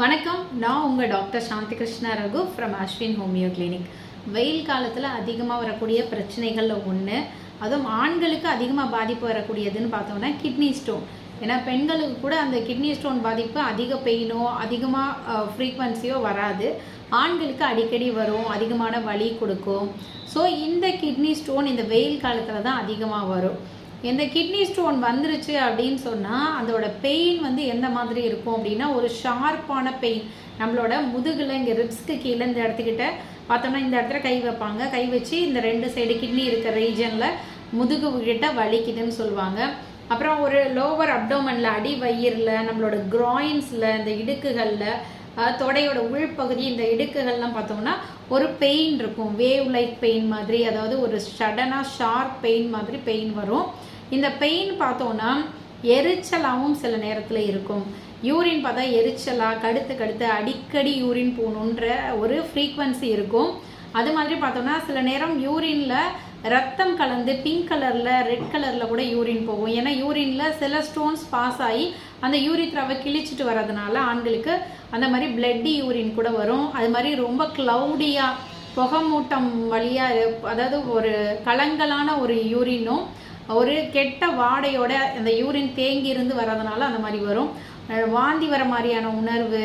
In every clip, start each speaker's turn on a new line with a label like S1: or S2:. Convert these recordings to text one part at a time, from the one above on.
S1: வணக்கம். நான் உங்கள் doctor Shanthi Krishna Raghu from Ashwin homeo clinic. வெயில் காலத்தில் அதிகமாக வரக்கூடிய பிரச்சனைகளில் ஒன்று அதுவும் ஆண்களுக்கு அதிகமாக பாதிப்பு வரக்கூடியதுன்னு பார்த்தோம்னா கிட்னி ஸ்டோன் ஏன்னா பெண்களுக்கு கூட அந்த கிட்னி ஸ்டோன் பாதிப்பு அதிக பெயினோ அதிகமாக ஃப்ரீக்வன்சியோ வராது. ஆண்களுக்கு அடிக்கடி வரும் அதிகமான வலி கொடுக்கும். ஸோ இந்த கிட்னி ஸ்டோன் இந்த வெயில் காலத்தில் தான் அதிகமாக வரும். இந்த கிட்னி ஸ்டோன் வந்துருச்சு அப்படின்னு சொன்னால் அதோட பெயின் வந்து எந்த மாதிரி இருக்கும் அப்படின்னா ஒரு ஷார்ப்பான பெயின் நம்மளோட முதுகில் இங்கே ரிப்ஸ்க்கு கீழே இந்த இடத்துக்கிட்ட பார்த்தோம்னா இந்த இடத்துல கை வைப்பாங்க. கை வச்சு இந்த ரெண்டு சைடு கிட்னி இருக்கிற ரீஜனில் முதுகு கிட்ட வலிக்குதுன்னு சொல்லுவாங்க. அப்புறம் ஒரு லோவர் அப்டோமனில் அடி வயிறில் நம்மளோட கிராயின்ஸில் இந்த இடுக்குகளில் தொடையோட உள்பகுதி இந்த இடுக்குகள்லாம் பார்த்தோம்னா ஒரு பெயின் இருக்கும். வேவ் லைக் பெயின் மாதிரி அதாவது ஒரு சடனாக ஷார்ப் பெயின் மாதிரி பெயின் வரும். இந்த பெயின் பார்த்தோன்னா எரிச்சலாகவும் சில நேரத்தில் இருக்கும். யூரின் பார்த்தா எரிச்சலா கடுத்து கடுத்து அடிக்கடி யூரின் போகணுன்ற ஒரு ஃப்ரீக்வன்சி இருக்கும். அது மாதிரி பார்த்தோம்னா சில நேரம் யூரினில் ரத்தம் கலந்து பிங்க் கலரில் ரெட் கலரில் கூட யூரின் போகும். ஏன்னா யூரினில் சில ஸ்டோன்ஸ் பாஸ் ஆகி அந்த யூரித்ராவை கிழிச்சிட்டு வர்றதுனால ஆண்களுக்கு அந்த மாதிரி பிளட்டி யூரின் கூட வரும். அது மாதிரி ரொம்ப க்ளவுடியாக புகமூட்டம் வழியாக அதாவது ஒரு கலங்கலான ஒரு யூரினும் ஒரு கெட்ட வாடையோட அந்த யூரின் தேங்கி இருந்து வர்றதுனால அந்த மாதிரி வரும். வாந்தி வர மாதிரியான உணர்வு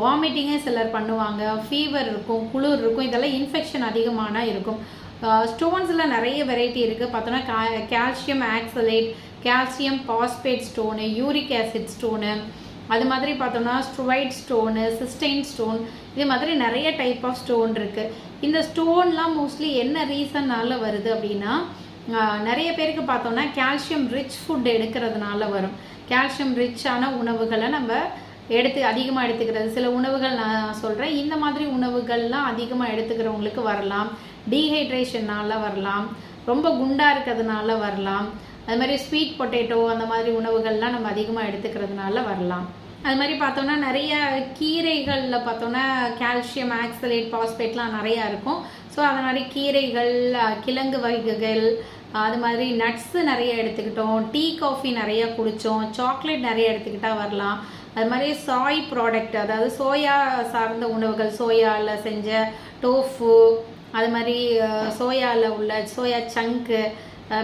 S1: வாமிட்டிங்கே சிலர் பண்ணுவாங்க. ஃபீவர் இருக்கும் குளிர் இருக்கும் இதெல்லாம் இன்ஃபெக்ஷன் அதிகமான இருக்கும். ஸ்டோன்ஸில் நிறைய வெரைட்டி இருக்குது பார்த்தோன்னா கா calcium oxalate calcium phosphate stone uric acid stone அது மாதிரி பார்த்தோம்னா ஸ்ட்ரொய்ட் ஸ்டோனு சிஸ்டைன் ஸ்டோன் இது மாதிரி நிறைய டைப் ஆஃப் ஸ்டோன் இருக்குது இந்த ஸ்டோன்லாம் மோஸ்ட்லி என்ன ரீசன்னால வருது அப்படின்னா நிறைய பேருக்கு பார்த்தோம்னா கால்சியம் ரிச் ஃபுட் எடுக்கிறதுனால வரும். கால்சியம் ரிச்சான உணவுகளை நம்ம எடுத்து அதிகமாக எடுத்துக்கிறது. சில உணவுகள் நான் சொல்கிறேன் இந்த மாதிரி உணவுகள்லாம் அதிகமாக எடுத்துக்கிறவங்களுக்கு வரலாம். டீஹைட்ரேஷன்னால வரலாம். ரொம்ப குண்டாக இருக்கிறதுனால வரலாம். அது மாதிரி ஸ்வீட் பொட்டேட்டோ அந்த மாதிரி உணவுகள்லாம் நம்ம அதிகமாக எடுத்துக்கிறதுனால வரலாம். அது மாதிரி பார்த்தோம்னா நிறைய கீரைகளில் பார்த்தோம்னா கால்சியம் ஆக்சலேட் பாஸ்பேட்லாம் நிறையா இருக்கும். ஸோ அது மாதிரி கீரைகள் கிழங்கு வகைகள் அது மாதிரி நட்ஸு நிறைய எடுத்துக்கிட்டோம். டீ காஃபி நிறைய குடித்தோம் சாக்லேட் நிறைய எடுத்துக்கிட்டால் வரலாம். அது மாதிரி சாய் ப்ராடக்ட் அதாவது சோயா சார்ந்த உணவுகள் சோயாவில் செஞ்ச டோஃபு அது மாதிரி சோயாவில் உள்ள சோயா சங்க்கு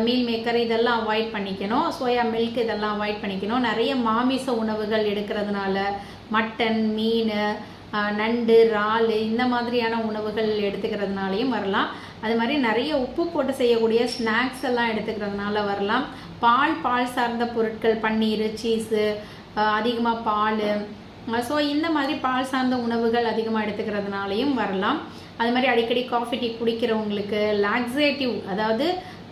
S1: மீல் மேக்கர் இதெல்லாம் அவாய்ட் பண்ணிக்கணும். சோயா மில்க் இதெல்லாம் அவாய்ட் பண்ணிக்கணும். நிறைய மாமிச உணவுகள் எடுக்கிறதுனால மட்டன் மீன் நண்டு இறால் இந்த மாதிரியான உணவுகள் எடுத்துக்கிறதுனாலையும் வரலாம். அது மாதிரி நிறைய உப்பு போட்டு செய்யக்கூடிய ஸ்நாக்ஸ் எல்லாம் எடுத்துக்கிறதுனால வரலாம். பால் பால் சார்ந்த பொருட்கள் பன்னீர் சீஸு அதிகமாக பால். ஸோ இந்த மாதிரி பால் சார்ந்த உணவுகள் அதிகமாக எடுத்துக்கிறதுனாலையும் வரலாம். அது மாதிரி அடிக்கடி காஃபி டீ குடிக்கிறவங்களுக்கு லாக்ஸேட்டிவ் அதாவது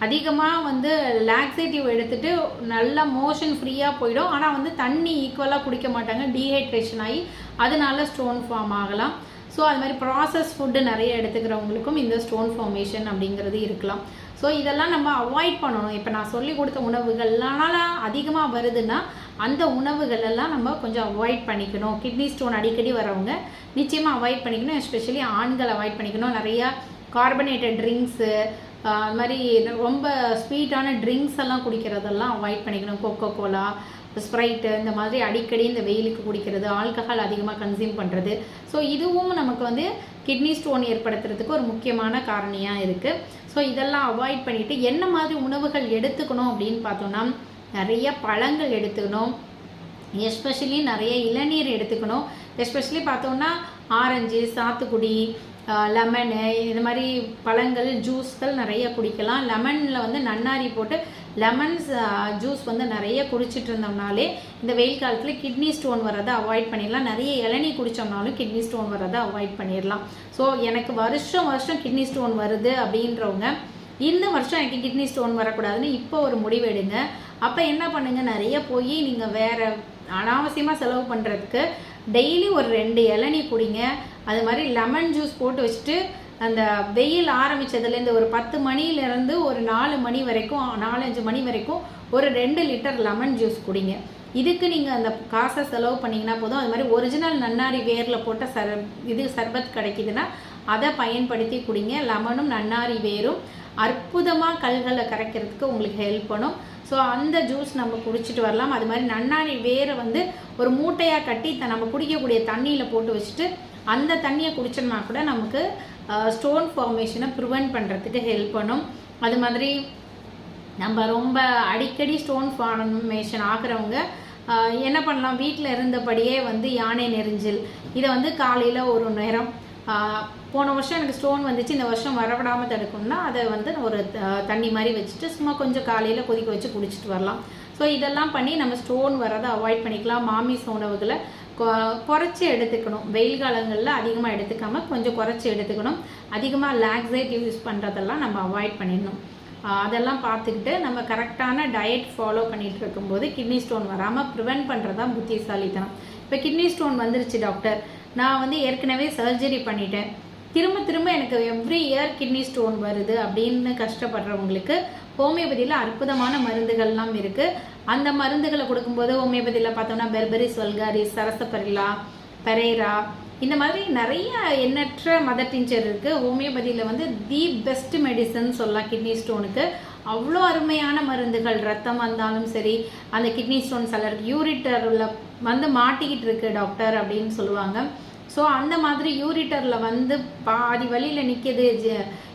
S1: அதிகமாக வந்து லாக்ஸேட்டிவ் எடுத்துட்டு நல்லா மோஷன் ஃப்ரீயாக போயிடும். ஆனால் வந்து தண்ணி ஈக்குவலாக குடிக்க மாட்டாங்க. டீஹைட்ரேஷன் ஆகி அதனால ஸ்டோன் ஃபார்ம் ஆகலாம். ஸோ அது மாதிரி ப்ராசஸ் ஃபுட்டு நிறைய எடுத்துக்கிறவங்களுக்கும் இந்த ஸ்டோன் ஃபார்மேஷன் அப்படிங்கிறது இருக்கலாம். ஸோ இதெல்லாம் நம்ம அவாய்ட் பண்ணணும். இப்போ நான் சொல்லி கொடுத்த உணவுகள்னால அதிகமாக வருதுன்னா அந்த உணவுகள் எல்லாம் நம்ம கொஞ்சம் அவாய்ட் பண்ணிக்கணும். கிட்னி ஸ்டோன் அடிக்கடி வரவங்க நிச்சயமாக அவாய்ட் பண்ணிக்கணும். எஸ்பெஷலி ஆண்கள் அவாய்ட் பண்ணிக்கணும். நிறையா கார்பனேட்டட் ட்ரிங்க்ஸு அது மாதிரி ரொம்ப ஸ்வீட்டான ட்ரிங்க்ஸ் எல்லாம் குடிக்கிறதெல்லாம் அவாய்ட் பண்ணிக்கணும். கொக்கோ கோலா ஸ்ப்ரைட்டு இந்த மாதிரி அடிக்கடி இந்த வெயிலுக்கு குடிக்கிறது ஆல்கஹால் அதிகமாக கன்சியூம் பண்ணுறது ஸோ இதுவும் நமக்கு வந்து கிட்னி ஸ்டோன் ஏற்படுத்துறதுக்கு ஒரு முக்கியமான காரணியாக இருக்குது ஸோ இதெல்லாம் அவாய்ட் பண்ணிவிட்டு என்ன மாதிரி உணவுகள் எடுத்துக்கணும் அப்படின்னு பார்த்தோம்னா நிறைய பழங்கள் எடுத்துக்கணும். எஸ்பெஷலி நிறைய இளநீர் எடுத்துக்கணும். எஸ்பெஷலி பார்த்தோம்னா ஆரஞ்சு சாத்துக்குடி லெமனு இந்த மாதிரி பழங்கள் ஜூஸ்கள் நிறைய குடிக்கலாம். லெமனில் வந்து நன்னாரி போட்டு லெமன்ஸ் ஜூஸ் வந்து நிறைய குடிச்சிட்டு இருந்தோம்னாலே இந்த வெயில் காலத்தில் கிட்னி ஸ்டோன் வர்றதை அவாய்ட் பண்ணிடலாம். நிறைய இளநீ குடித்தோம்னாலும் கிட்னி ஸ்டோன் வர்றதை அவாய்ட் பண்ணிடலாம். ஸோ எனக்கு வருஷம் வருஷம் கிட்னி ஸ்டோன் வருது அப்படின்றவங்க இந்த வருஷம் எனக்கு கிட்னி ஸ்டோன் வரக்கூடாதுன்னு இப்போ ஒரு முடிவு எடுங்க. அப்போ என்ன பண்ணுங்கள் நிறைய போய் நீங்கள் வேறு அனாவசியமாக செலவு பண்ணுறதுக்கு டெய்லி ஒரு ரெண்டு இளநீ குடிங்க. அது மாதிரி லெமன் ஜூஸ் போட்டு வச்சுட்டு அந்த வெயில் ஆரம்பிச்சதுலேருந்து ஒரு பத்து மணிலேருந்து ஒரு நாலு மணி வரைக்கும் நாலஞ்சு மணி வரைக்கும் ஒரு ரெண்டு லிட்டர் லெமன் ஜூஸ் குடிங்க. இதுக்கு நீங்கள் அந்த காசை செலவு பண்ணிங்கன்னா போதும். அது மாதிரி ஒரிஜினல் நன்னாரி வேரில் போட்ட சர் இது சர்பத் கிடைக்குதுன்னா அதை பயன்படுத்தி குடிங்க. லெமனும் நன்னாரி வேரும். அற்புதமாக கல்களை கரைக்கிறதுக்கு உங்களுக்கு ஹெல்ப் பண்ணும். ஸோ அந்த ஜூஸ் நம்ம குடிச்சிட்டு வரலாம். அது மாதிரி நன்னாரி வேரை வந்து ஒரு மூட்டையாக கட்டி த- நம்ம குடிக்கக்கூடிய தண்ணியில் போட்டு வச்சுட்டு அந்த தண்ணியை குடிச்சோம்னா கூட நமக்கு ஸ்டோன் ஃபார்மேஷனை ப்ரிவென்ட் பண்ணுறதுக்கு ஹெல்ப் பண்ணும். அது மாதிரி நம்ம ரொம்ப அடிக்கடி ஸ்டோன் ஃபார்மேஷன் ஆகிறவங்க என்ன பண்ணலாம்? வீட்டில் இருந்தபடியே வந்து யானை நெறிஞ்சில் இதை வந்து காலையில் ஒரு நேரம் போன வருஷம் எனக்கு ஸ்டோன் வந்துச்சு. இந்த வருஷம் வரவிடாமல் தடுக்கணும்னா அதை வந்து ஒரு த- தண்ணி மாதிரி வச்சுட்டு சும்மா கொஞ்சம் காலையில் கொதிக்க வச்சு குடிச்சிட்டு வரலாம். ஸோ இதெல்லாம் பண்ணி நம்ம ஸ்டோன் வரதை அவாய்ட் பண்ணிக்கலாம். மாமிச உணவுகளை கொ- குறைச்சி எடுத்துக்கணும். வெயில் காலங்களில் அதிகமாக எடுத்துக்காமல் கொஞ்சம் குறைச்சி எடுத்துக்கணும். அதிகமாக லாக்ஸைட் யூஸ் பண்ணுறதெல்லாம் நம்ம அவாய்ட் பண்ணிடணும். அதெல்லாம் பார்த்துக்கிட்டு நம்ம கரெக்டான டயட் ஃபாலோ பண்ணிகிட்டு இருக்கும்போது கிட்னி ஸ்டோன் வராமல் ப்ரிவென்ட் பண்ணுறது தான் புத்திசாலித்தனம். இப்போ கிட்னி ஸ்டோன் வந்துருச்சு டாக்டர் நான் வந்து ஏற்கனவே சர்ஜரி பண்ணிட்டேன். திரும்ப திரும்ப எனக்கு எவ்ரி இயர் கிட்னி ஸ்டோன் வருது அப்படின்னு கஷ்டப்படுறவங்களுக்கு ஹோமியோபதியில் அற்புதமான மருந்துகள்லாம் இருக்குது அந்த மருந்துகளை கொடுக்கும்போது ஹோமியோபதியில் பார்த்தோம்னா பெர்பரிஸ் வல்காரிஸ் சரசபரிலா பெரேரா இந்த மாதிரி நிறைய எண்ணற்ற மதர் டிஞ்சர் இருக்குது ஹோமியோபதியில் வந்து தி பெஸ்ட் மெடிசன் சொல்லலாம் கிட்னி ஸ்டோனுக்கு அவ்வளோ அருமையான மருந்துகள் ரத்தம் வந்தாலும் சரி அந்த கிட்னி ஸ்டோன் சிலருக்கு யூரிட்டரில் வந்து மாட்டிக்கிட்டு இருக்கு டாக்டர் அப்படின்னு சொல்லுவாங்க. ஸோ அந்த மாதிரி யூரிட்டரில் வந்து பாதி வழியில் நிற்கிது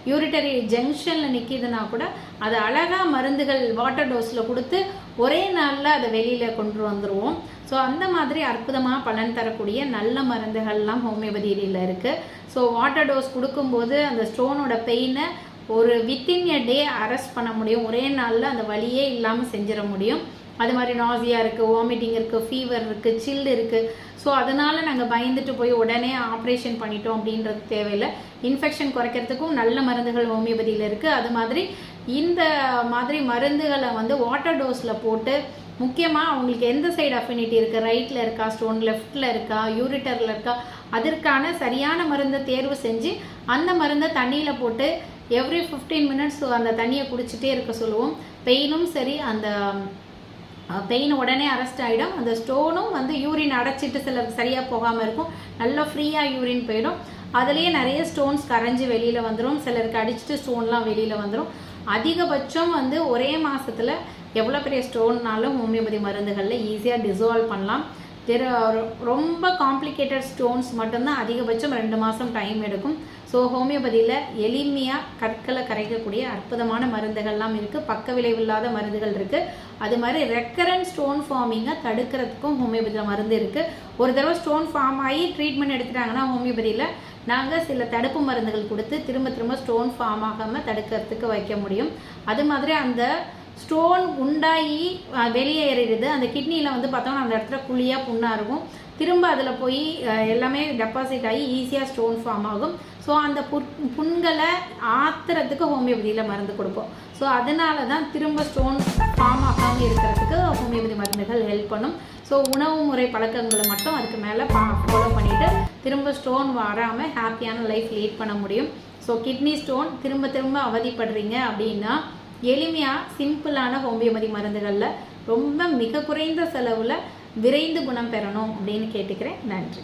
S1: யூரிட்டரி ஜங்ஷனில் நிற்கிதுன்னா கூட அது அழகாக மருந்துகள் வாட்டர் டோஸில் கொடுத்து ஒரே நாளில் அதை வெளியில் கொண்டு வந்துடுவோம் ஸோ அந்த மாதிரி அற்புதமாக பலன் தரக்கூடிய நல்ல மருந்துகள்லாம் ஹோமியோபதியில் இருக்குது ஸோ வாட்டர் டோஸ் கொடுக்கும்போது அந்த ஸ்டோனோட பெயினை ஒரு வித்தின் எ டே அரெஸ்ட் பண்ண முடியும். ஒரே நாளில் அந்த வழியே இல்லாமல் செஞ்சிட முடியும். அது மாதிரி நாசியா இருக்குது வாமிட்டிங் இருக்குது ஃபீவர் இருக்குது சில் இருக்குது ஸோ அதனால் நாங்கள் பயந்துட்டு போய் உடனே ஆப்ரேஷன் பண்ணிட்டோம் அப்படின்றது தேவையில்லை. இன்ஃபெக்ஷன் குறைக்கிறதுக்கும் நல்ல மருந்துகள் ஹோமியோபதியில் இருக்குது அது மாதிரி இந்த மாதிரி மருந்துகளை வந்து வாட்டர் டோஸில் போட்டு முக்கியமாக அவங்களுக்கு எந்த சைடு அஃபினிட்டி இருக்குது ரைட்டில் இருக்கா? ஸ்டோன் லெஃப்டில் இருக்கா? யூரிட்டரில் இருக்கா? அதற்கான சரியான மருந்தை தேர்வு செஞ்சு அந்த மருந்தை தண்ணியில் போட்டு எவ்ரி ஃபிஃப்டீன் மினிட்ஸ் அந்த தண்ணியை குடிச்சிட்டே இருக்க சொல்லுவோம். பெயினும் சரி அந்த பெயின் உடனே அரெஸ்ட் ஆகிடும் அந்த ஸ்டோனும் வந்து யூரின் அடைச்சிட்டு சிலருக்கு சரியாக போகாமல் இருக்கும். நல்லா ஃப்ரீயாக யூரின் போயிடும். அதுலேயே நிறைய ஸ்டோன்ஸ் கரைஞ்சி வெளியில் வந்துடும் சிலருக்கு அடிச்சுட்டு ஸ்டோன்லாம் வெளியில் வந்துடும் அதிகபட்சம் வந்து ஒரே மாதத்தில் எவ்வளோ பெரிய ஸ்டோன்னாலும் ஹோமியோபதி மருந்துகளில் ஈஸியாக டிசால்வ் பண்ணலாம். ரொம்ப காம்ப்ளிகேட்டட் ஸ்டோன்ஸ் மட்டும்தான் அதிகபட்சம் ரெண்டு மாதம் டைம் எடுக்கும். ஸோ ஹோமியோபதியில் எளிமையாக கற்களை கரைக்கக்கூடிய அற்புதமான மருந்துகள்லாம் இருக்குது பக்க விளைவில்லாத மருந்துகள் இருக்குது அது மாதிரி ரெக்கரண்ட் ஸ்டோன் ஃபார்மிங்கை தடுக்கிறதுக்கும் ஹோமியோபதியில் மருந்து இருக்குது ஒரு தடவை ஸ்டோன் ஃபார்ம் ஆகி ட்ரீட்மெண்ட் எடுத்துட்டாங்கன்னா ஹோமியோபதியில் நாங்கள் சில தடுப்பு மருந்துகள் கொடுத்து திரும்ப திரும்ப ஸ்டோன் ஃபார்ம் ஆகாமல் தடுக்கிறதுக்கு வைக்க முடியும். அது மாதிரி அந்த ஸ்டோன் உண்டாகி வெளியேறிடுது. அந்த கிட்னியில் வந்து பார்த்தோம்னா அந்த இடத்துல குழியாக புண்ணாக இருக்கும். திரும்ப அதில் போய் எல்லாமே டெபாசிட் ஆகி ஈஸியாக ஸ்டோன் ஃபார்ம் ஆகும். ஸோ அந்த புண் புண்களை ஆத்துறதுக்கு ஹோமியோபதியில் மருந்து கொடுப்போம். ஸோ அதனால தான் திரும்ப ஸ்டோன் ஃபார்ம் ஆகாமல் இருக்கிறதுக்கு ஹோமியோபதி மருந்துகள் ஹெல்ப் பண்ணும். ஸோ உணவு முறை பழக்கங்களை மட்டும் அதுக்கு மேலே பா ஃபாலோ பண்ணிவிட்டு திரும்ப ஸ்டோன் வராமல் ஹாப்பியான லைஃப் லீட் பண்ண முடியும். ஸோ கிட்னி ஸ்டோன் திரும்ப திரும்ப அவதிப்படுறீங்க அப்படின்னா எளிமையாக சிம்பிளான ஹோமியோபதி மருந்துகளில் ரொம்ப மிக குறைந்த செலவில் விரைந்து குணம் பெறணும் அப்படின்னு கேட்டுக்கிறேன். நன்றி.